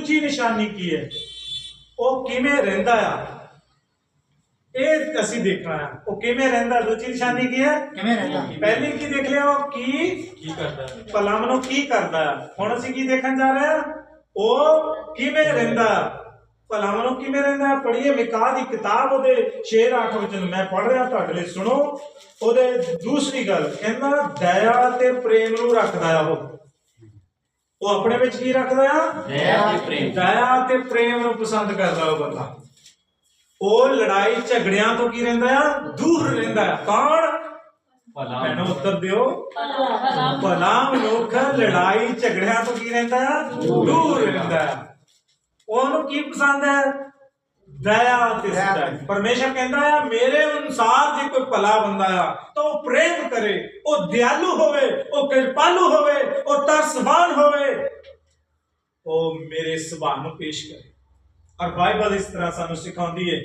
ਦੂਜੀ ਨਿਸ਼ਾਨੀ ਕੀ ਹੈ? ਉਹ ਕਿਵੇਂ ਰਹਿੰਦਾ ਆ? ਇਹ ਅਸੀਂ ਦੇਖਣਾ ਆ। ਉਹ ਕਿਵੇਂ ਰਹਿੰਦਾ? ਦੂਜੀ ਨਿਸ਼ਾਨੀ ਕੀ ਹੈ? ਕਿਵੇਂ ਰਹਿੰਦਾ? ਪਹਿਲੀ ਕੀ ਦੇਖ ਲਿਆ ਉਹ? ਕੀ? ਕੀ ਕਰਦਾ? ਭਲਾਮ ਨੂੰ ਕੀ ਕਰਦਾ? ਹੁਣ ਅਸੀਂ ਕੀ ਦੇਖਣ ਜਾ ਰਹੇ ਆ? ਉਹ ਕਿਵੇਂ ਰਹਿੰਦਾ? ਭਲਾਮ ਨੂੰ ਕਿਵੇਂ ਰਹਿੰਦਾ? ਪੜ੍ਹੀਏ ਮਿਕਾ ਦੀ ਕਿਤਾਬ ਉਹਦੇ 6 8 ਵਚਨ ਮੈਂ ਪੜ੍ਹ ਰਿਹਾ ਤੁਹਾਡੇ ਲਈ ਸੁਣੋ। ਉਹਦੇ ਦੂਸਰੀ ਗੱਲ ਕਹਿੰਦਾ ਦਇਆ ਤੇ ਪ੍ਰੇਮ ਨੂੰ ਰੱਖਦਾ ਆ ਉਹ। ਉਹ ਆਪਣੇ ਵਿੱਚ ਕੀ ਰੱਖਦਾ ਆ? ਦਇਆ ਤੇ ਪ੍ਰੇਮ। ਦਇਆ ਤੇ ਪ੍ਰੇਮ ਨੂੰ ਪਸੰਦ ਕਰਦਾ ਉਹ ਬੰਦਾ। ਉਹ ਲੜਾਈ ਝਗੜਿਆਂ ਤੋਂ ਕੀ ਰਹਿੰਦਾ ਆ? ਦੂਰ ਰਹਿੰਦਾ ਆ। ਕੌਣ? ਭਲਾ। ਮੈਨੂੰ ਉੱਤਰ ਦਿਓ। ਭਲਾ। ਮਨੁੱਖ ਲੜਾਈ ਝਗੜਿਆਂ ਤੋਂ ਕੀ ਰਹਿੰਦਾ ਆ? ਦੂਰ ਰਹਿੰਦਾ। ਆ। ਉਹਨੂੰ ਕੀ ਪਸੰਦ ਹੈ ਦਇਆ ਤੇ ਸੱਚਾਈ ਪਰਮੇਸ਼ਰ ਕਹਿੰਦਾ ਆ ਮੇਰੇ ਅਨੁਸਾਰ ਜੇ ਕੋਈ ਭਲਾ ਬੰਦਾ ਆ ਤਾਂ ਉਹ ਪ੍ਰੇਮ ਕਰੇ ਉਹ ਦਿਆਲੂ ਹੋਵੇ ਉਹ ਕਿਰਪਾਲੂ ਹੋਵੇ ਉਹ ਤਰਸਵਾਨ ਹੋਵੇ ਉਹ ਮੇਰੇ ਸੁਭਾਅ ਨੂੰ ਪੇਸ਼ ਕਰੇ। ਔਰ ਬਾਈਬਲ ਇਸ ਤਰ੍ਹਾਂ ਸਾਨੂੰ ਸਿਖਾਉਂਦੀ ਹੈ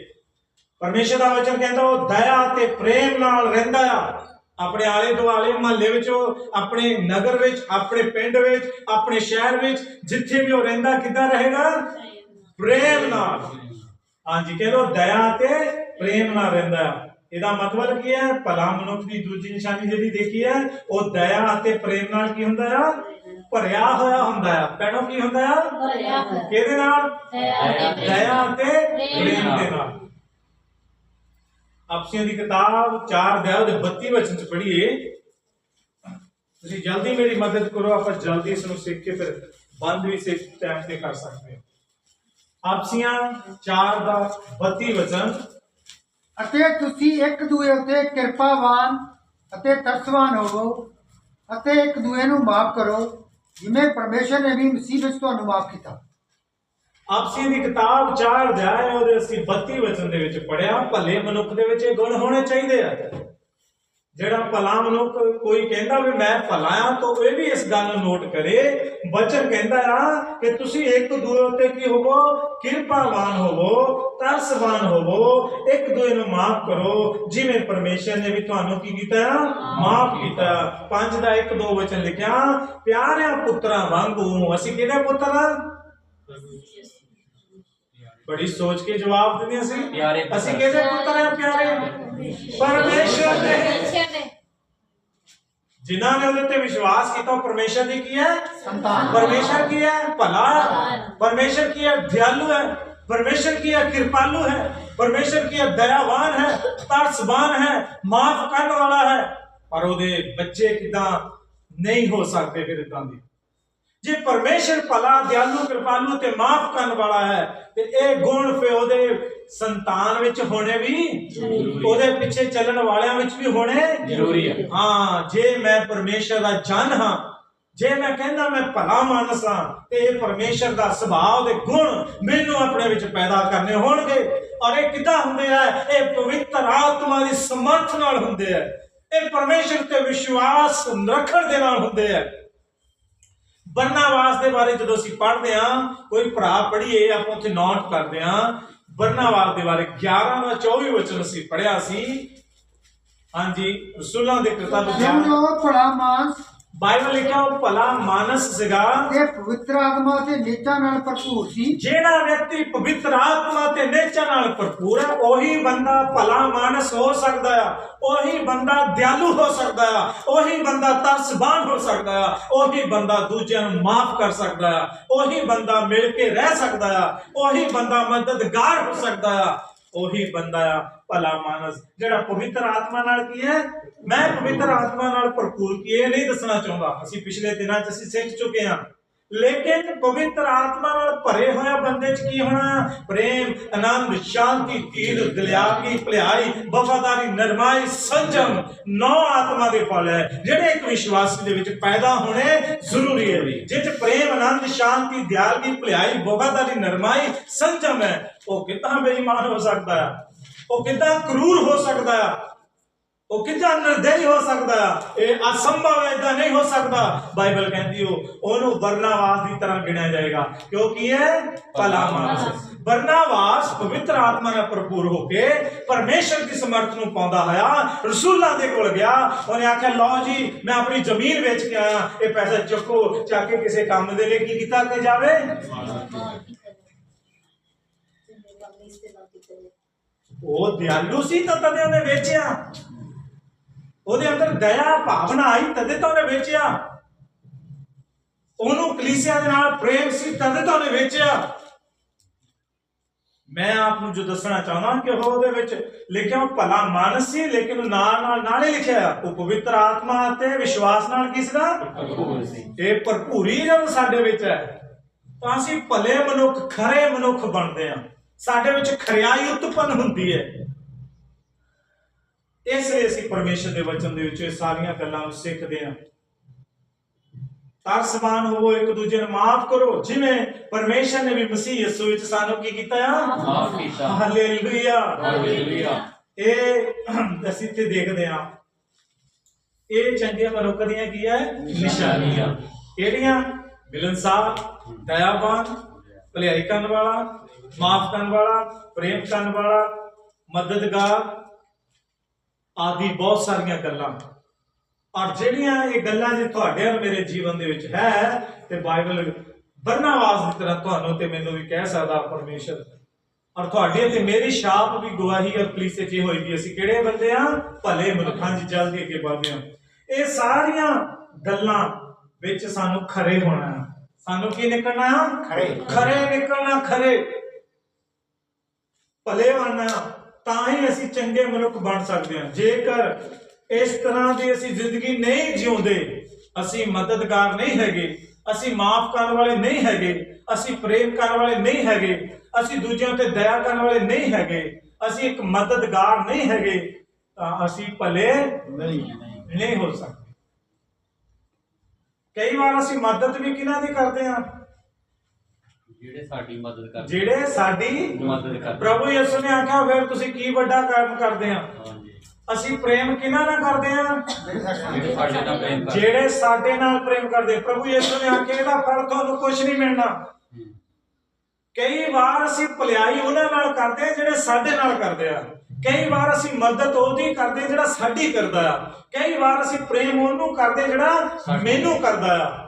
ਪਰਮੇਸ਼ਰ ਦਾ ਵਚਨ ਕਹਿੰਦਾ ਉਹ ਦਇਆ ਤੇ ਪ੍ਰੇਮ ਨਾਲ ਰਹਿੰਦਾ ਆ। ਆਪਣੇ ਆਲੇ ਦੁਆਲੇ ਮਹੱਲੇ ਵਿੱਚ ਉਹ ਆਪਣੇ ਨਗਰ ਵਿੱਚ ਆਪਣੇ ਪਿੰਡ ਵਿੱਚ ਆਪਣੇ ਸ਼ਹਿਰ ਵਿੱਚ ਜਿੱਥੇ ਵੀ ਉਹ ਰਹਿੰਦਾ ਕਿੱਦਾਂ ਰਹੇਗਾ? ਪ੍ਰੇਮ ਨਾਲ। ਹਾਂਜੀ ਕਹਿੰਦਾ ਉਹ ਦਇਆ ਤੇ ਪ੍ਰੇਮ ਨਾਲ ਰਹਿੰਦਾ ਇਹਦਾ ਮਤਲਬ ਕੀ ਹੈ? ਭਲਾ ਮਨੁੱਖ ਦੀ ਦੂਜੀ ਨਿਸ਼ਾਨੀ ਜਿਹੜੀ ਦੇਖੀ ਹੈ ਉਹ ਦਇਆ ਅਤੇ ਪ੍ਰੇਮ ਨਾਲ ਕੀ ਹੁੰਦਾ ਆ ਭਰਿਆ ਹੋਇਆ ਹੁੰਦਾ ਆ ਪੈਣੋ ਕੀ ਹੁੰਦਾ ਆ ਭਰਿਆ ਹੋਇਆ। ਕਿਹਦੇ ਨਾਲ? ਦਇਆ ਅਤੇ ਪ੍ਰੇਮ ਦੇ ਨਾਲ। ਆਪਸੀਆਂ ਦੀ ਕਿਤਾਬ 4 ਅਧਿਆਇ ਦੇ 32 ਵਚਨ ਚ ਪੜ੍ਹੀਏ। ਤੁਸੀਂ ਜਲਦੀ ਮੇਰੀ ਮਦਦ ਕਰੋ ਆਪਾਂ ਜਲਦੀ ਇਸ ਨੂੰ ਸਿੱਖ ਕੇ ਫਿਰ ਬੰਦ ਵੀ ਸਿੱਖ ਟਾਈਮ ਤੇ ਕਰ ਸਕਦੇ ਹਾਂ। ਆਪਸੀਆਂ 4 ਦਾ 32 ਵਚਨ। ਅਤੇ ਤੁਸੀਂ ਇੱਕ ਦੂਏ ਉੱਤੇ ਕਿਰਪਾਵਾਨ ਅਤੇ ਤਰਸਵਾਨ ਹੋਵੋ ਅਤੇ ਇੱਕ ਦੂਏ ਨੂੰ ਮਾਫ ਕਰੋ ਜਿਵੇਂ ਪਰਮੇਸ਼ਰ ਨੇ ਵੀ ਮਸੀਹ ਵਿੱਚ ਤੁਹਾਨੂੰ ਮਾਫ ਕੀਤਾ। ਆਪਸੀ ਦੀ ਕਿਤਾਬ 4 ਅਧਿਆਇ ਉਹਦੇ ਅਸੀਂ 32 ਵਚਨ ਦੇ ਵਿੱਚ ਪੜਿਆ ਭਲੇ ਮਨੁੱਖ ਦੇ ਵਿੱਚ ਇਹ ਗੁਣ ਹੋਣੇ ਚਾਹੀਦੇ ਆ। ਜਿਹੜਾ ਭਲਾ ਮਨੁੱਖ ਕੋਈ ਕਹਿੰਦਾ ਵੀ ਮੈਂ ਭਲਾ ਆ ਤਾਂ ਇਹ ਵੀ ਇਸ ਗੱਲ ਨੂੰ ਨੋਟ ਕਰੇ। ਬਚਨ ਕਹਿੰਦਾ ਆ ਕਿ ਤੁਸੀਂ ਇੱਕ ਦੂਏ ਉੱਤੇ ਕੀ ਹੋਵੋ? ਕਿਰਪਾਵਾਨ ਹੋਵੋ, ਤਰਸਵਾਨ ਹੋਵੋ, ਇੱਕ ਦੂਜੇ ਨੂੰ ਮਾਫ ਕਰੋ। ਜਿਵੇਂ ਪਰਮੇਸ਼ਰ ਨੇ ਵੀ ਤੁਹਾਨੂੰ ਕੀ ਕੀਤਾ? ਆ ਮਾਫ ਕੀਤਾ। ਪੰਜ ਦਾ ਇੱਕ ਦੋ ਵਚਨ ਲਿਖਿਆ, ਪਿਆਰਿਆਂ ਪੁੱਤਰਾਂ ਵਾਂਗੂ, ਅਸੀਂ ਕਿਹਦੇ ਪੁੱਤਰ ਆ ਬੜੀ ਸੋਚ ਕੇ ਜਵਾਬ ਦਿੰਦੇ ਅਸੀਂ ਪਿਆਰੇ ਪੁੱਤਰ। ਅਸੀਂ ਕਿਹਦੇ ਪੁੱਤਰ ਆ ਪਿਆਰੇ। ਪਰਮੇਸ਼ਰ ਦੇ। ਜਿਨ੍ਹਾਂ ਨੇ ਉਹਦੇ ਤੇ ਵਿਸ਼ਵਾਸ ਕੀਤਾ ਉਹ ਪਰਮੇਸ਼ਰ ਦੀ ਕੀ ਹੈ? ਸੰਤਾਨ। ਪਰਮੇਸ਼ਰ ਕੀ ਹੈ? ਭਲਾ ਹੈ। ਪਰਮੇਸ਼ਰ ਕੀ ਹੈ? ਦਿਆਲੂ ਹੈ। ਪਰਮੇਸ਼ਰ ਕੀ ਹੈ? ਕਿਰਪਾਲੂ ਹੈ। ਪਰਮੇਸ਼ਰ ਕੀ ਹੈ? ਦਇਆਵਾਨ ਹੈ। ਤਰਸਵਾਨ ਹੈ। ਮਾਫ ਕਰਨ ਵਾਲਾ ਹੈ। ਪਰ ਉਹਦੇ ਬੱਚੇ ਕਿਦਾਂ ਨਹੀਂ ਹੋ ਸਕਦੇ ਫਿਰ ਇਦਾਂ ਦੇ? ਜੇ ਪਰਮੇਸ਼ਰ ਭਲਾ ਦਿਆਲੂ ਕਿਰਪਾਲੂ ਤੇ ਮਾਫ ਕਰਨ ਵਾਲਾ ਹੈ ਤੇ ਇਹ ਗੁਣ ਫੇ ਉਹਦੇ ਸੰਤਾਨ ਵਿੱਚ ਹੋਣੇ ਵੀ ਉਹਦੇ ਪਿੱਛੇ ਚੱਲਣ ਵਾਲਿਆਂ ਵਿੱਚ ਵੀ ਹੋਣੇ ਜ਼ਰੂਰੀ ਹੈ ਹਾਂ ਜੇ ਮੈਂ ਪਰਮੇਸ਼ਰ ਦਾ ਜਨ ਹਾਂ ਜੇ ਮੈਂ ਕਹਿੰਦਾ ਮੈਂ ਭਲਾ ਮਾਨਸ ਹਾਂ ਤੇ ਇਹ ਪਰਮੇਸ਼ਰ ਦਾ ਸੁਭਾਅ ਦੇ ਗੁਣ ਮੈਨੂੰ ਆਪਣੇ ਵਿੱਚ ਪੈਦਾ ਕਰਨੇ ਹੋਣਗੇ। ਔਰ ਇਹ ਕਿੱਦਾਂ ਹੁੰਦੇ ਆ? ਇਹ ਪਵਿੱਤਰ ਆਤਮਾ ਦੀ ਸਮਰਥ ਨਾਲ ਹੁੰਦੇ ਆ। ਇਹ ਪਰਮੇਸ਼ਰ ਤੇ ਵਿਸ਼ਵਾਸ ਰੱਖਣ ਦੇ ਨਾਲ ਹੁੰਦੇ ਆ। ਬਰਨਾਵਾਸ ਦੇ ਬਾਰੇ ਜਦੋਂ ਅਸੀਂ ਪੜ੍ਹਦੇ ਹਾਂ ਕੋਈ ਭਰਾ ਪੜ੍ਹੀਏ ਆਪਾਂ ਉੱਥੇ ਨੋਟ ਕਰਦੇ ਹਾਂ। ਬਰਨਾਵਾਸ ਦੇ ਬਾਰੇ 11 ਦਾ 24 ਵਚਨ ਅਸੀਂ ਪੜ੍ਹਿਆ ਸੀ। ਹਾਂਜੀ ਰਸੂਲਾਂ ਦੇ ਕਿਤਾਬ ਜਿਨ ਵਿੱਚ ਜੋ ਭਲਾ ਮਾਨਸ ਬਾਈਬਲ ਲਿਖਿਆ ਉਹ ਭਲਾ ਮਾਨਸ ਸੀਗਾ। ਤੇ ਪਵਿੱਤਰ ਆਤਮਾ ਤੇ ਨੀਚਾ ਨਾਲ ਭਰਪੂਰ ਸੀ। ਜਿਹੜਾ ਵਿਅਕਤੀ ਪਵਿੱਤਰ ਆਤਮਾ ਤੇ ਨੇਚਰ ਨਾਲ ਭਰਪੂਰ ਹੈ ਉਹੀ ਬੰਦਾ ਭਲਾ ਮਾਨਸ ਹੋ ਸਕਦਾ ਆ। ਉਹੀ ਬੰਦਾ ਦਿਆਲੂ ਹੋ ਸਕਦਾ ਆ। ਉਹੀ ਬੰਦਾ ਤਰਸਬਾਨ ਹੋ ਸਕਦਾ ਆ। ਉਹੀ ਬੰਦਾ ਦੂਜਿਆਂ ਨੂੰ ਮਾਫ ਕਰ ਸਕਦਾ ਆ। ਉਹੀ ਬੰਦਾ ਮਿਲ ਕੇ ਰਹਿ ਸਕਦਾ ਆ। ਉਹੀ ਬੰਦਾ ਮਦਦਗਾਰ ਹੋ ਸਕਦਾ ਆ। ਉਹੀ ਬੰਦਾ ਭਲਾ ਮਾਨਸ, ਜਿਹੜਾ ਪਵਿੱਤਰ ਆਤਮਾ ਨਾਲ ਕੀ ਹੈ? ਮੈਂ ਪਵਿੱਤਰ ਆਤਮਾ ਨਾਲ ਭਰਪੂਰ ਕੀ ਇਹ ਨਹੀਂ ਦੱਸਣਾ ਚਾਹੁੰਦਾ। ਅਸੀਂ ਪਿਛਲੇ ਦਿਨਾਂ 'ਚ ਅਸੀਂ ਸਿੱਖ ਚੁੱਕੇ ਹਾਂ। ਲੇਕਿਨ ਪਵਿੱਤਰ ਆਤਮਾ ਨਾਲ ਭਰੇ ਹੋਇਆ ਬੰਦੇ 'ਚ ਕੀ ਹੋਣਾ? ਪ੍ਰੇਮ, ਆਨੰਦ, ਸ਼ਾਂਤੀ, ਤੀਰ ਦਲਿਆਗੀ ਭਲਾਈ, ਵਫਾਦਾਰੀ, ਨਰਮਾਈ, ਸੰਜਮ ਨੌ ਆਤਮਾ ਦੇ ਫਲ ਹੈ, ਜਿਹੜੇ ਇੱਕ ਵਿਸ਼ਵਾਸੀ ਦੇ ਵਿੱਚ ਪੈਦਾ ਹੋਣੇ ਜ਼ਰੂਰੀ ਹੈ ਜਿਹ 'ਚ ਪ੍ਰੇਮ, ਆਨੰਦ, ਸ਼ਾਂਤੀ ਦਿਆਲਗੀ ਭਲਾਈ, ਵਫਾਦਾਰੀ, ਨਰਮਾਈ, ਸੰਜਮ ਹੈ, ਉਹ ਕਿੱਦਾਂ ਬੇਈਮਾਨ ਹੋ ਸਕਦਾ ਹੈ? ਉਹ ਕਿੱਦਾਂ ਕਰੂਰ ਹੋ ਸਕਦਾ ਹੈ ਉਹ ਕਿੱਦਾਂ ਨਿਰਦਈ ਹੋ ਸਕਦਾ ਆ? ਇਹ ਅਸੰਭਵ ਹੈ ਇਦਾਂ ਨਹੀਂ ਹੋ ਸਕਦਾ। ਬਾਈਬਲ ਕਹਿੰਦੀ ਉਹ ਉਹਨੂੰ ਬਰਨਾਵਾਸ ਦੀ ਤਰ੍ਹਾਂ ਗਿਣਿਆ ਜਾਏਗਾ। ਕਿਉਂਕਿ ਇਹ ਭਲਾ ਮਾਨਸ ਹੈ। ਪਵਿੱਤਰ ਆਤਮਾ ਨਾਲ ਭਰਪੂਰ ਹੋ ਕੇ ਪਰਮੇਸ਼ਰ ਦੀ ਸਮਰਥ ਨੂੰ ਪਾਉਂਦਾ ਹੋਇਆ, ਰਸੂਲਾਂ ਦੇ ਕੋਲ ਗਿਆ। ਉਹਨੇ ਆਖਿਆ, ਲਓ ਜੀ, ਮੈਂ ਆਪਣੀ ਜ਼ਮੀਨ ਵੇਚ ਕੇ ਆਇਆ। ਇਹ ਪੈਸਾ ਚੁੱਕੋ, ਚੱਕ ਕੇ ਕਿਸੇ ਕੰਮ ਦੇ ਲਈ ਕੀ ਕੀਤਾ ਕਿ ਜਾਵੇ? ਉਹ ਦਿਆਲੂ ਸੀ ਤਾਂ ਤਦੇ ਉਹਨੇ ਵੇਚਿਆ। ਉਹਦੇ ਅੰਦਰ ਦਇਆ ਭਾਵਨਾ ਆਈ ਤਦੇ ਤਾਂ ਉਹਨੇ ਵੇਚਿਆ। ਉਹਨੂੰ ਕਲੀਸਿਆ ਦੇ ਨਾਲ ਪ੍ਰੇਮ ਸੀ ਤਦੇ ਤਾਂ ਉਹਨੇ ਵੇਚਿਆ। ਮੈਂ ਆਪ ਨੂੰ ਜੋ ਦੱਸਣਾ ਚਾਹੁੰਦਾ ਕਿ ਉਹ ਉਹਦੇ ਵਿੱਚ ਲਿਖਿਆ ਭਲਾ ਮਾਨਸ ਸੀ ਲੇਕਿਨ ਨਾਲ ਨਾਲ ਨਾਲੇ ਲਿਖਿਆ। ਉਹ ਪਵਿੱਤਰ ਆਤਮਾ ਅਤੇ ਵਿਸ਼ਵਾਸ ਨਾਲ ਕਿਸ ਦਾ ਇਹ ਭਰਪੂਰੀ ਜਦ ਸਾਡੇ ਵਿੱਚ ਹੈ। ਤਾਂ ਅਸੀਂ ਭਲੇ ਮਨੁੱਖ ਖਰੇ ਮਨੁੱਖ ਬਣਦੇ ਹਾਂ। ਸਾਡੇ ਵਿੱਚ ਖਰਿਆਈ ਉਤਪੰਨ ਹੁੰਦੀ ਹੈ। ਇਸ ਲਈ ਅਸੀਂ ਪਰਮੇਸ਼ਰ ਦੇ ਵਚਨ ਦੇ ਵਿੱਚ ਇਹ ਸਾਰੀਆਂ ਗੱਲਾਂ ਸਿੱਖਦੇ ਹਾਂ। ਤਰਸਵਾਨ ਹੋਵੋ ਇੱਕ ਦੂਜੇ ਨੂੰ ਮਾਫ ਕਰੋ। ਜਿਵੇਂ ਪਰਮੇਸ਼ਰ ਨੇ ਵੀ ਮਸੀਹ ਯਿਸੂ ਵਿੱਚ ਸਾਨੂੰ ਕੀ ਕੀਤਾ ਆ? ਮਾਫ ਕੀਤਾ। ਹਾਲੇਲੂਇਆ। ਹਾਲੇਲੂਇਆ। ਇਹ ਅਸੀਂ ਇੱਥੇ ਦੇਖਦੇ ਹਾਂ। ਇਹ ਚੰਗੇ ਮਨੁੱਖ ਦੀਆਂ ਕੀ ਹੈ? ਨਿਸ਼ਾਨੀਆਂ। ਕਿਹੜੀਆਂ? ਮਿਲਨਸਾਰ ਦਇਆਵਾਨ ਭਲਾਈ ਕਰਨ ਵਾਲਾ, ਮਾਫ ਕਰਨ ਵਾਲਾ, ਪ੍ਰੇਮ ਕਰਨ ਵਾਲਾ, ਮਦਦਗਾਰ ਆਦਿ ਬਹੁਤ ਸਾਰੀਆਂ ਗੱਲਾਂ। ਔਰ ਜਿਹੜੀਆਂ ਇਹ ਗੱਲਾਂ ਜੇ ਤੁਹਾਡੇ ਔਰ ਮੇਰੇ ਜੀਵਨ ਦੇ ਵਿੱਚ ਹੈ, ਤੇ ਬਾਈਬਲ ਬਰਨਾਵਾਸ ਦੀ ਤਰ੍ਹਾਂ ਤੁਹਾਨੂੰ ਤੇ ਮੈਨੂੰ ਵੀ ਕਹਿ ਸਕਦਾ ਪਰਮੇਸ਼ਰ। ਔਰ ਤੁਹਾਡੇ ਤੇ ਮੇਰੀ ਛਾਪ ਵੀ ਗਵਾਹੀ ਔਰ ਪੁਲਿਸੇ 'ਚ ਇਹ ਹੋਏਗੀ ਅਸੀਂ ਕਿਹੜੇ ਬੰਦੇ ਆ? ਭਲੇ ਮਨੁੱਖਾਂ ਦੀ ਜਲਦੀ ਅੱਗੇ ਵਧਦੇ ਹਾਂ ਇਹ ਸਾਰੀਆਂ ਗੱਲਾਂ ਵਿੱਚ ਸਾਨੂੰ ਖਰੇ ਹੋਣਾ ਹੈ। ਸਾਨੂੰ ਕੀ ਨਿਕਲਣਾ? ਖਰੇ। ਖਰੇ ਨਿਕਲਣਾ ਖਰੇ। ਭਲੇ ਬਣਨਾ ਤਾਂ ਹੀ ਅਸੀਂ ਚੰਗੇ ਮਨੁੱਖ ਬਣ ਸਕਦੇ ਹਾਂ। ਜੇਕਰ ਇਸ ਤਰ੍ਹਾਂ ਦੀ ਅਸੀਂ ਜ਼ਿੰਦਗੀ ਨਹੀਂ ਜਿਉਂਦੇ ਅਸੀਂ ਮਦਦਗਾਰ ਨਹੀਂ ਹੈਗੇ ਅਸੀਂ ਮਾਫ ਕਰਨ ਵਾਲੇ ਨਹੀਂ ਹੈਗੇ ਅਸੀਂ ਪ੍ਰੇਮ ਕਰਨ ਵਾਲੇ ਨਹੀਂ ਹੈਗੇ ਅਸੀਂ ਦੂਜਿਆਂ ਤੇ ਦਇਆ ਕਰਨ ਵਾਲੇ ਨਹੀਂ ਹੈਗੇ ਅਸੀਂ ਇੱਕ ਮਦਦਗਾਰ ਨਹੀਂ ਹੈਗੇ ਤਾਂ ਅਸੀਂ ਭਲੇ ਨਹੀਂ ਨਹੀਂ। ਹੋ ਸਕਦੇ। ਕਈ ਵਾਰ ਅਸੀਂ ਮਦਦ ਵੀ ਕਿਹਨਾਂ ਦੀ ਕਰਦੇ ਹਾਂ? ਜਿਹੜੇ ਸਾਡੀ ਮਦਦ ਕਰਦੇ ਜਿਹੜੇ ਸਾਡੀ ਮਦਦ ਕਰਦੇ ਪ੍ਰਭੂ ਯਿਸੂ ਨੇ ਆਖਿਆ ਫਿਰ ਤੁਸੀਂ ਕੀ ਵੱਡਾ ਕੰਮ ਕਰਦੇ ਆ ਅਸੀਂ ਪ੍ਰੇਮ ਕਿਹਨਾਂ ਨਾਲ ਕਰਦੇ ਆ ਜਿਹੜੇ ਸਾਡੇ ਨਾਲ ਪ੍ਰੇਮ ਕਰਦੇ ਪ੍ਰਭੂ ਯਿਸੂ ਨੇ ਆਖਿਆ ਇਹਦਾ ਫਲ ਤੁਹਾਨੂੰ ਕੁਝ ਨਹੀਂ ਮਿਲਣਾ। ਕਈ ਵਾਰ ਅਸੀਂ ਭਲਾਈ ਉਹਨਾਂ ਨਾਲ ਕਰਦੇ ਆ ਜਿਹੜੇ ਸਾਡੇ ਨਾਲ ਕਰਦੇ ਆ। ਕਈ ਵਾਰ ਅਸੀਂ ਮਦਦ ਉਹਦੀ ਕਰਦੇ ਜਿਹੜਾ ਸਾਡੀ ਕਰਦਾ ਆ। ਕਈ ਵਾਰ ਅਸੀਂ ਪ੍ਰੇਮ ਉਹਨੂੰ ਕਰਦੇ ਜਿਹੜਾ। ਮੈਨੂੰ ਕਰਦਾ ਆ।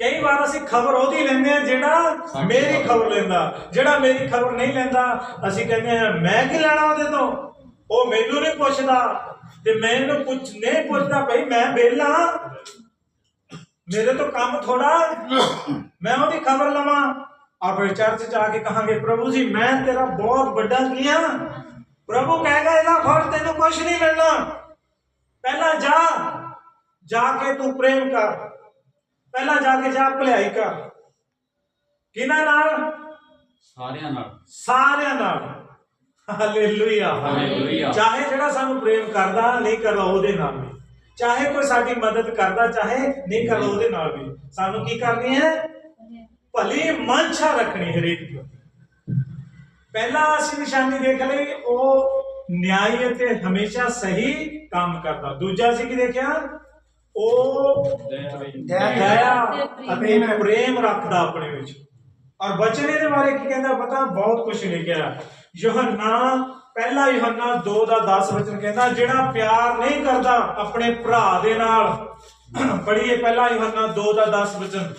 ਕਈ ਵਾਰ ਅਸੀਂ ਖਬਰ ਉਹਦੀ ਲੈਂਦੇ ਆ ਜਿਹੜਾ ਮੇਰੀ ਖਬਰ। ਲੈਂਦਾ। ਜਿਹੜਾ ਮੇਰੀ ਖਬਰ ਨਹੀਂ ਲੈਂਦਾ ਅਸੀਂ ਕਹਿੰਦੇ ਆ ਮੈਂ ਕੀ ਲੈਣਾ ਉਹਦੇ ਤੋਂ? ਉਹ ਮੈਨੂੰ ਨਹੀਂ ਪੁੱਛਦਾ ਤੇ ਮੈਨੂੰ ਪੁੱਛ ਨਹੀਂ ਪੁੱਛਦਾ ਭਈ ਮੈਂ ਵਿਹਲਾ ਮੇਰੇ ਤੋਂ ਕੰਮ ਥੋੜਾ ਮੈਂ ਉਹਦੀ ਖਬਰ ਲਵਾਂ। ਆ ਫਿਰ ਚਰਚ ਆ ਕੇ ਕਹਾਂਗੇ ਪ੍ਰਭੂ ਜੀ ਮੈਂ ਤੇਰਾ ਬਹੁਤ ਵੱਡਾ ਕੀ ਆ ਪ੍ਰਭੂ ਕਹੇਗਾ ਇਹਦਾ ਫਲ ਤੈਨੂੰ ਕੁਝ ਨਹੀਂ ਮਿਲਣਾ। ਪਹਿਲਾਂ ਜਾ ਜਾ ਕੇ ਤੂੰ ਪ੍ਰੇਮ ਕਰ। ਪਹਿਲਾਂ ਜਾ ਕੇ ਜਾ ਭਲਾਈ ਕਰ। ਕਿਹਨਾਂ ਨਾਲ? ਸਾਰਿਆਂ ਨਾਲ। ਸਾਰਿਆਂ ਨਾਲ। ਹਾਲੇਲੂਇਆ। ਹਾਲੇਲੂਇਆ। ਚਾਹੇ ਜਿਹੜਾ ਸਾਨੂੰ ਪ੍ਰੇਮ ਕਰਦਾ ਨਹੀਂ ਕਰਦਾ ਉਹਦੇ ਨਾਲ। ਚਾਹੇ ਕੋਈ ਸਾਡੀ ਮਦਦ ਕਰਦਾ ਚਾਹੇ ਨਹੀਂ ਕਰਦਾ ਉਹਦੇ ਨਾਲ ਵੀ। ਸਾਨੂੰ ਕੀ ਕਰਨੀ ਹੈ? ਭਲੀ ਮਨਸ਼ਾ ਰੱਖਣੀ ਹਰੇਕ ਦੀ। ਪਹਿਲਾ ਅਸੀਂ ਨਿਸ਼ਾਨੀ ਦੇਖ ਲਈ ਉਹ ਨਿਆਈ ਅਤੇ ਹਮੇਸ਼ਾ ਸਹੀ ਕੰਮ ਕਰਦਾ। ਦੂਜਾ ਅਸੀਂ ਕੀ ਦੇਖਿਆ? ਉਹ ਦਇਆ ਅਤੇ ਪ੍ਰੇਮ। ਰੱਖਦਾ ਆਪਣੇ ਵਿੱਚ। ਔਰ ਬਚਨ ਇਹਦੇ ਬਾਰੇ ਕੀ ਕਹਿੰਦਾ? ਪਤਾ ਬਹੁਤ ਕੁਝ ਲਿਖਿਆ। ਯੋਹੰਨਾ ਪਹਿਲਾ ਯੋਹੰਨਾ 2 ਦਾ 10 ਵਚਨ ਕਹਿੰਦਾ, ਜਿਹੜਾ ਪਿਆਰ ਨਹੀਂ ਕਰਦਾ ਆਪਣੇ ਭਰਾ ਦੇ ਨਾਲ। ਪੜ੍ਹੀਏ ਪਹਿਲਾ ਯੋਹੰਨਾ 2 ਦਾ 10 ਵਚਨ।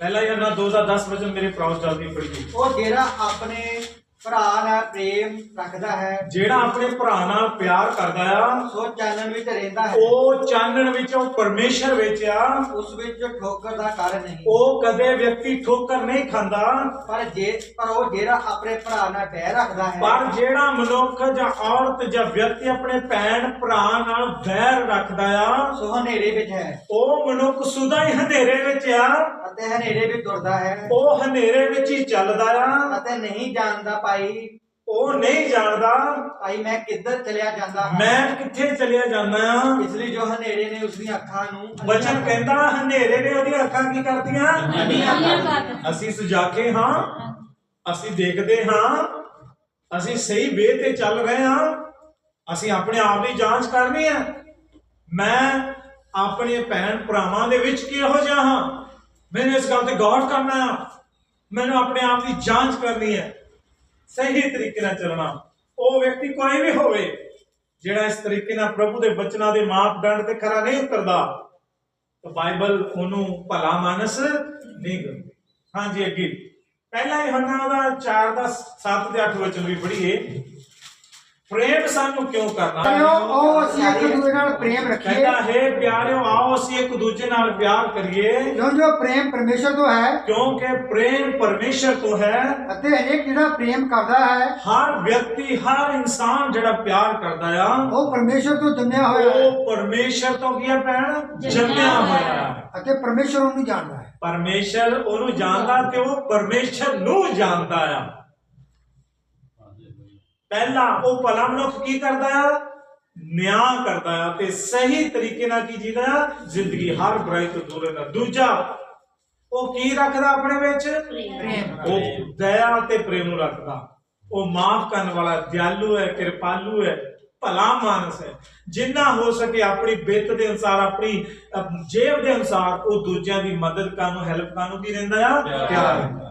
ਪਹਿਲਾ ਯੋਹੰਨਾ 2 ਦਾ 10 ਵਚਨ ਮੇਰੇ ਪ੍ਰੋਸ ਜਲਦੀ ਪੜ੍ਹੀਏ ਉਹ ਜਿਹੜਾ ਆਪਣੇ ਭਰਾ ਨਾਲ ਪ੍ਰੇਮ ਰੱਖਦਾ ਹੈ। ਜਿਹੜਾ ਆਪਣੇ ਭਰਾ ਨਾਲ ਪਿਆਰ ਕਰਦਾ ਆ ਸੋ ਚਾਨਣ ਵਿੱਚ ਰਹਿੰਦਾ ਹੈ। ਉਹ ਚਾਨਣ ਵਿੱਚ ਉਹ ਪਰਮੇਸ਼ਰ ਵਿੱਚ ਆ। ਉਸ ਵਿੱਚ ਠੋਕਰ ਦਾ ਕਾਰਨ ਨਹੀਂ। ਉਹ ਕਦੇ ਵਿਅਕਤੀ ਠੋਕਰ ਨਹੀਂ ਖਾਂਦਾ। ਪਰ ਜੇ ਪਰ ਉਹ ਜਿਹੜਾ ਆਪਣੇ ਭਰਾ ਨਾਲ ਬੈਰ ਰੱਖਦਾ ਹੈ। ਪਰ ਜਿਹੜਾ ਮਨੁੱਖ ਜਾਂ ਔਰਤ ਜਾਂ ਵਿਅਕਤੀ ਆਪਣੇ ਭੈਣ ਭਰਾ ਨਾਲ ਵੈਰ ਰੱਖਦਾ ਆ ਸੋ ਹਨੇਰੇ ਵਿੱਚ ਹੈ। ਉਹ ਮਨੁੱਖ ਸੁਦਾ ਹੀ ਹਨੇਰੇ ਵਿੱਚ ਆ। ਅਤੇ ਹਨੇਰੇ ਵਿੱਚ ਤੁਰਦਾ ਹੈ। ਉਹ ਹਨੇਰੇ ਵਿੱਚ ਹੀ ਚੱਲਦਾ ਆ। ਅਤੇ ਨਹੀਂ ਜਾਣਦਾ ਭਾਈ। ਉਹ ਨਹੀਂ ਜਾਣਦਾ। ਭਾਈ ਮੈਂ ਕਿੱਧਰ ਚਲਿਆ ਜਾਂਦਾ ਹਾਂ? ਮੈਂ ਕਿੱਥੇ ਚਲਿਆ ਜਾਂਦਾ ਆ? ਇਸ ਲਈ ਜੋ ਹਨੇਰੇ ਨੇ ਉਸ ਦੀਆਂ ਅੱਖਾਂ ਨੂੰ ਬਚਨ ਕਹਿੰਦਾ ਹਨੇਰੇ ਨੇ ਉਹਦੀਆਂ ਅੱਖਾਂ ਕੀ ਕਰਦੀਆਂ ਅਸੀਂ ਸੁਜਾਗੇ ਹਾਂ। ਅਸੀਂ ਦੇਖਦੇ ਹਾਂ। ਅਸੀਂ ਸਹੀ ਵੇ ਤੇ ਚੱਲ ਰਹੇ ਹਾਂ। ਅਸੀਂ ਆਪਣੇ ਆਪ ਦੀ ਜਾਂਚ ਕਰਨੀ ਹੈ। ਮੈਂ ਆਪਣੇ ਭੈਣ ਭਰਾਵਾਂ ਦੇ ਵਿੱਚ ਕਿਹੋ ਜਿਹਾ ਹਾਂ? ਮੈਨੂੰ ਇਸ ਗੱਲ ਤੇ ਗੌਰ ਕਰਨਾ ਮੈਨੂੰ ਆਪਣੇ ਆਪ ਦੀ ਜਾਂਚ ਕਰਨੀ ਹੈ। ਸਹੀ ਤਰੀਕੇ ਨਾਲ ਚੱਲਣਾ। ਉਹ ਵਿਅਕਤੀ ਕੋਈ ਵੀ ਹੋਵੇ, ਜਿਹੜਾ ਇਸ ਤਰੀਕੇ ਨਾਲ ਪ੍ਰਭੂ ਦੇ ਬਚਨਾਂ ਦੇ ਮਾਪਦੰਡ ਤੇ ਖਰਾ ਨਹੀਂ ਉਤਰਦਾ, ਤਾਂ ਬਾਈਬਲ ਉਹਨੂੰ ਭਲਾ ਮਾਨਸ ਨਹੀਂ ਕਰਦੀ ਹਾਂਜੀ, ਅੱਗੇ। ਪਹਿਲਾ ਯੋਹਨਾ ਦਾ 4 ਦਾ 7 ਤੇ 8 ਵਚਨ ਵੀ ਪੜ੍ਹੀਏ। ਪ੍ਰੇਮ ਸਾਨੂੰ ਕਿਉਂ ਕਰਨਾ? ਉਹ ਅਸੀਂ ਇੱਕ ਦੂਜੇ ਨਾਲ ਪ੍ਰੇਮ ਰੱਖੀਏ। ਕਹਿੰਦਾ ਹੈ ਪਿਆਰਿਓ ਆਓ ਅਸੀਂ ਇੱਕ ਦੂਜੇ ਨਾਲ ਪਿਆਰ ਕਰੀਏ। ਕਿਉਂ ਜੋ ਪ੍ਰੇਮ ਪਰਮੇਸ਼ਰ ਤੋਂ ਹੈ ਕਿਉਂਕਿ ਪ੍ਰੇਮ ਪਰਮੇਸ਼ਰ ਤੋਂ ਹੈ। ਅਤੇ ਹਰੇਕ ਜਿਹੜਾ ਪ੍ਰੇਮ ਕਰਦਾ ਹੈ ਹਰ ਵਿਅਕਤੀ ਹਰ ਇਨਸਾਨ ਜਿਹੜਾ ਪਿਆਰ ਕਰਦਾ ਆ ਉਹ ਪਰਮੇਸ਼ਰ ਤੋਂ ਜੰਮਿਆ ਹੋਇਆ ਹੈ। ਉਹ ਪਰਮੇਸ਼ਰ ਤੋਂ ਕੀ ਹੈ ਭੈਣ? ਜੰਮਿਆ ਹੋਇਆ ਹੈ। ਅਤੇ ਪਰਮੇਸ਼ਰ ਉਹਨੂੰ ਜਾਣਦਾ ਹੈ। ਪਰਮੇਸ਼ਰ ਉਹਨੂੰ ਜਾਣਦਾ ਤੇ ਉਹ ਪਰਮੇਸ਼ਰ ਨੂੰ ਜਾਣਦਾ ਆ। ਪਹਿਲਾ ਉਹ ਭਲਾ ਮਨੁੱਖ ਕੀ ਕਰਦਾ ਆ? ਨਿਆਂ ਕਰਦਾ ਆ ਤੇ ਸਹੀ ਤਰੀਕੇ ਨਾਲ ਕੀ ਜੀਦਾ ਆ? ਜ਼ਿੰਦਗੀ ਹਰ ਬੁਰਾਈ ਤੋਂ ਦੂਰ ਰਹਿੰਦਾ। ਦੂਜਾ ਉਹ ਕੀ ਰੱਖਦਾ ਆਪਣੇ ਵਿੱਚ? ਪ੍ਰੇਮ। ਉਹ ਦਇਆ ਤੇ ਪ੍ਰੇਮ ਨੂੰ ਰੱਖਦਾ। ਉਹ ਮਾਫ ਕਰਨ ਵਾਲਾ ਦਿਆਲੂ ਹੈ ਕਿਰਪਾਲੂ ਹੈ ਭਲਾ ਮਾਨਸ ਹੈ। ਜਿੰਨਾ ਹੋ ਸਕੇ ਆਪਣੀ ਬਿੱਤ ਦੇ ਅਨਸਾਰ ਆਪਣੀ ਜੇਬ ਦੇ ਅਨਸਾਰ ਉਹ ਦੂਜਿਆਂ ਦੀ ਮਦਦ ਕਰਨ ਨੂੰ ਹੈਲਪ ਕਰਨ ਨੂੰ ਕੀ ਰਹਿੰਦਾ ਆ। ਪਿਆਰ ਰਹਿੰਦਾ।